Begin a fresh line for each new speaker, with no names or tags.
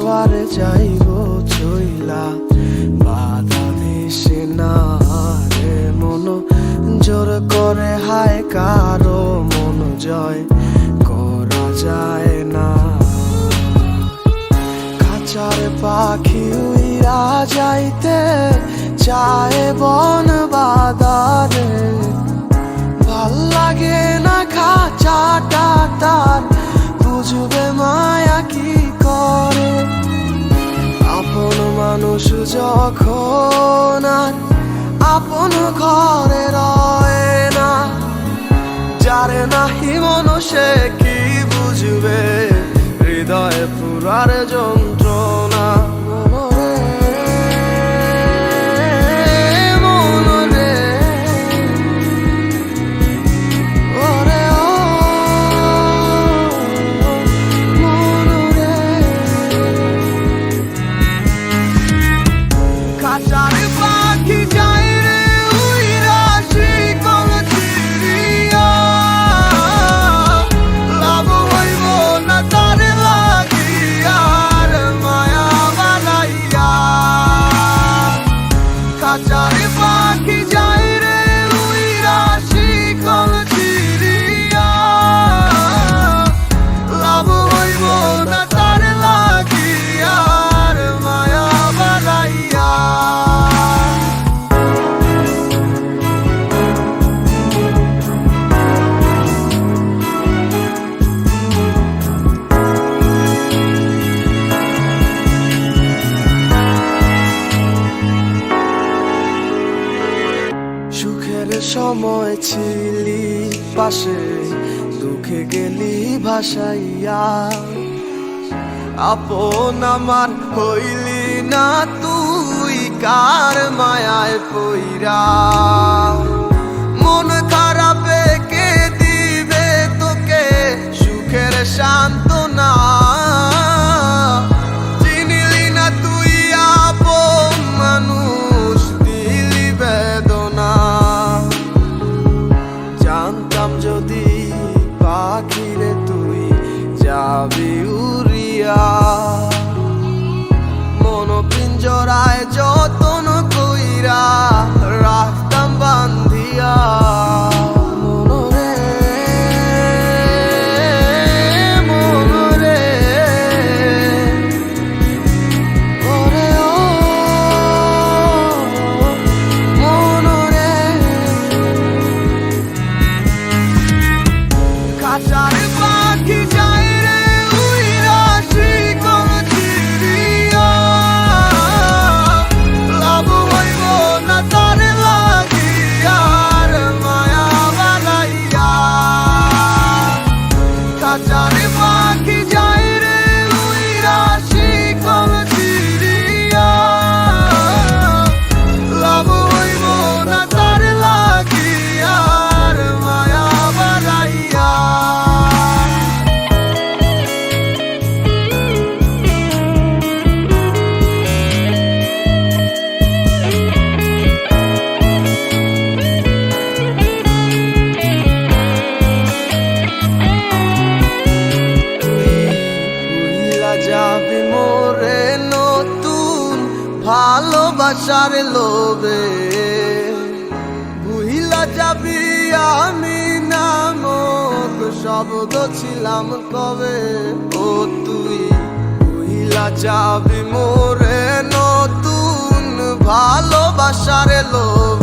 আবার যাইব চইলা। বাধা দিস না রে মন। জোর করে হায় কারও মন জয়। করা যায় না। খাঁচার পাখি উইরা যাইতে চায় বন বাদারে আপন ঘরে রয়ে না। যারে নাহি মনুষে কি বুঝবে? হৃদয়ে পুরার যন্ত্রণা সুখের সময় ছিলি পাশে, দুঃখে গেলি ভাসাইয়া। আপন আমার হইলি না তুই, কার মায়ায় পইরা? ভালোবাসার লোভে। ভুহিলা যাবি আমি নামক শব্দ ছিলাম কবে? ও তুই ভুহিলা যাবি মোরে নতুন ভালোবাসার লোভে।